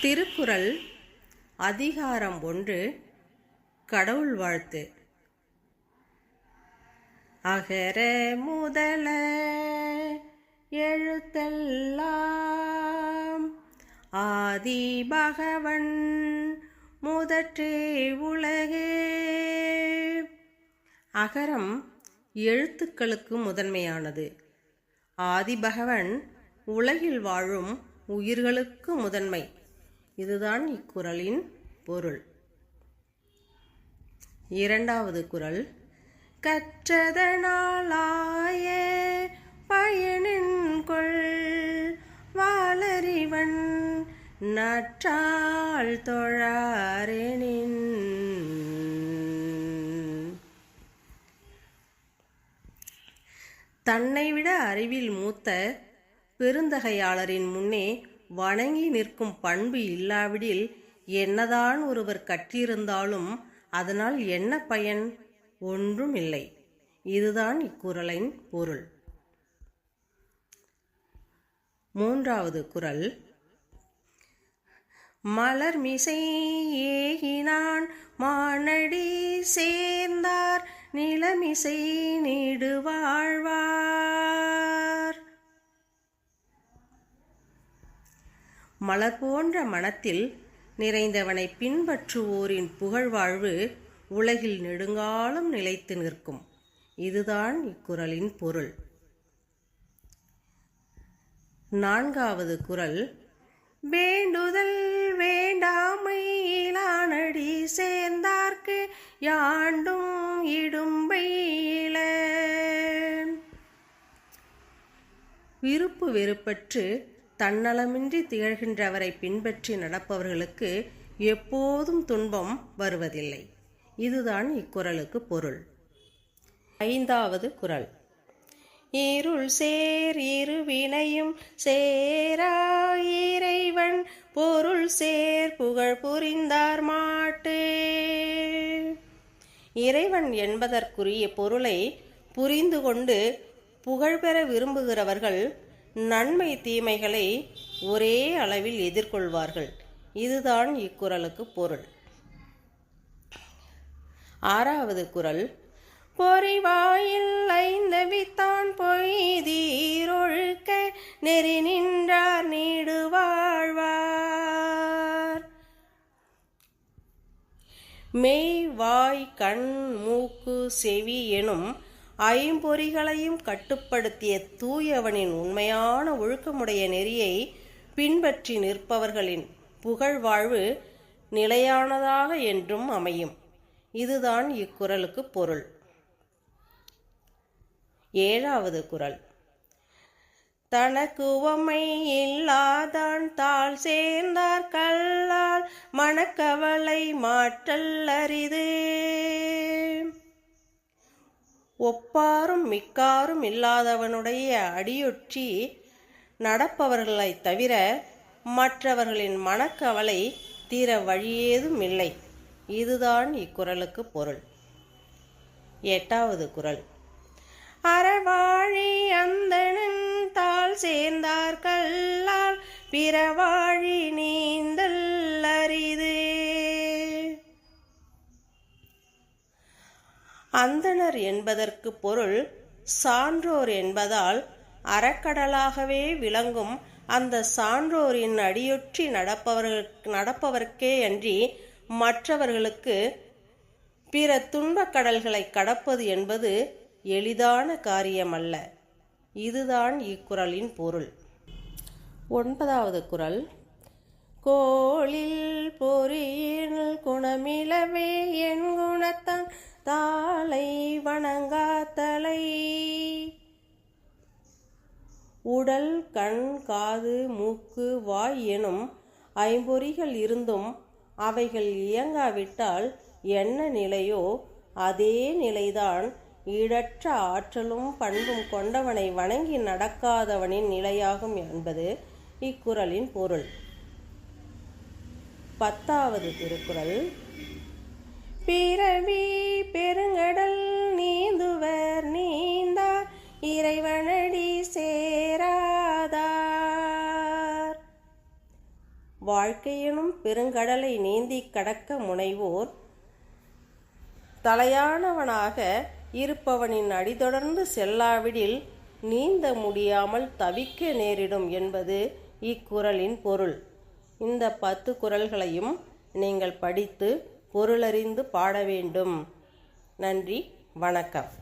திருக்குறள் அதிகாரம் ஒன்று கடவுள் வாழ்த்து. அகர முதல எழுத்தெல்லாம் ஆதி பகவன் முதற்றே உலகே. அகரம் எழுத்துக்களுக்கு முதன்மையானது. ஆதிபகவன் உலகில் வாழும் உயிர்களுக்கு முதன்மை. இதுதான் இக்குறளின் பொருள். இரண்டாவது குறள் கற்றதனாலாய பயனின் கொள் நற்றாள் தொழாரெனின். தன்னை விட அறிவில் மூத்த பெருந்தகையாளரின் முன்னே வணங்கி நிற்கும் பண்பு இல்லாவிடில் என்னதான் ஒருவர் கற்றிருந்தாலும் அதனால் என்ன பயன்? ஒன்றும் இல்லை. இதுதான் இக்குறளின் பொருள். மூன்றாவது குரல் மலர் மிசை ஏகினான் மானடி சேர்ந்தார் நிலமிசை நீடு வாழ்வார். மலர் போன்ற மனத்தில் நிறைந்தவனை பின்பற்றுவோரின் புகழ்வாழ்வு உலகில் நெடுங்காலம் நிலைத்து நிற்கும். இதுதான் இக்குறளின் பொருள். நான்காவது குறள். வேண்டுதல் வேண்டாமையிலானடி சேர்ந்தார்க்கு யாண்டும் இடும்பையில. விருப்பு வெறுப்பற்று தன்னலமின்றி திகழ்கின்றவரை பின்பற்றி நடப்பவர்களுக்கு எப்போதும் துன்பம் வருவதில்லை. இதுதான் இக்குறளுக்கு பொருள். ஐந்தாவது குறள். இருள் சேர் இருவினையும் சேரா இறைவன் பொருள் சேர் புகழ் புரிந்தார் மாட்டு. இறைவன் என்பதற்குரிய பொருளை புரிந்து கொண்டு புகழ்பெற விரும்புகிறவர்கள் நன்மை தீமைகளை ஒரே அளவில் எதிர்கொள்வார்கள். இதுதான் இக்குறளுக்கு பொருள். ஆறாவது குரல் பொறிவாயில் ஐந்தவித்தான் பொய்தீரொழுக்க நெறி நின்றார் நீடு வாழ்வார். மெய் வாய் கண் மூக்கு செவி எனும் ஐம்பொறிகளையும் கட்டுப்படுத்திய தூயவனின் உண்மையான ஒழுக்கமுடைய நெறியை பின்பற்றி நிற்பவர்களின் புகழ்வாழ்வு நிலையானதாக என்றும் அமையும். இதுதான் இக்குறளுக்கு பொருள். ஏழாவது குறள். தனக்கு உவமை இல்லாதான் தாள் சேர்ந்தார் கல்லால் மனக்கவலை மாற்றல் அரிது. ஒப்பாரும் மிக்காரும் இல்லாதவனுடைய அடியொற்றி நடப்பவர்களைத் தவிர மற்றவர்களின் மனக்கவலை தீர வழியேதும் இல்லை. இதுதான் இக்குறளுக்கு பொருள். எட்டாவது குறள். அறவாழி அந்தணன் தாள் சேர்ந்தார் கல்லால் பிறவாழி நீ அந்தணர் என்பதற்கு பொருள் சான்றோர் என்பதால் அறக்கடலாகவே விளங்கும் அந்த சான்றோரின் அடியொற்றி நடப்பவர்கள் நடப்பவர்க்கே அன்றி மற்றவர்களுக்கு பிற துன்பக் கடல்களை கடப்பது என்பது எளிதான காரியமல்ல. இதுதான் இக்குறளின் பொருள். ஒன்பதாவது குறள். கோளில் பொறியில் குணமிலவே என் குணத்தான் தாளை வணங்காத்தலை. உடல் கண் காது மூக்கு வாய் எனும் ஐம்பொறிகள் இருந்தும் அவைகள் இயங்காவிட்டால் என்ன நிலையோ அதே நிலைதான் ஈடற்ற ஆற்றலும் பண்பும் கொண்டவனை வணங்கி நடக்காதவனின் நிலையாகும் என்பது இக்குறளின் பொருள். பத்தாவது திருக்குறள். பிறவி பெருங்கடல் நீந்துவர் நீந்தார் இறைவனடி சேராதார். வாழ்க்கையினும் பெருங்கடலை நீந்திக் கடக்க முனைவோர் தலையானவனாக இருப்பவனின் அடிதொடர்ந்து செல்லாவிடில் நீந்த முடியாமல் தவிக்க நேரிடும் என்பது இக்குறளின் பொருள். இந்த பத்து குறள்களையும் நீங்கள் படித்து பொருளறிந்து பாட வேண்டும். நன்றி வணக்கம்.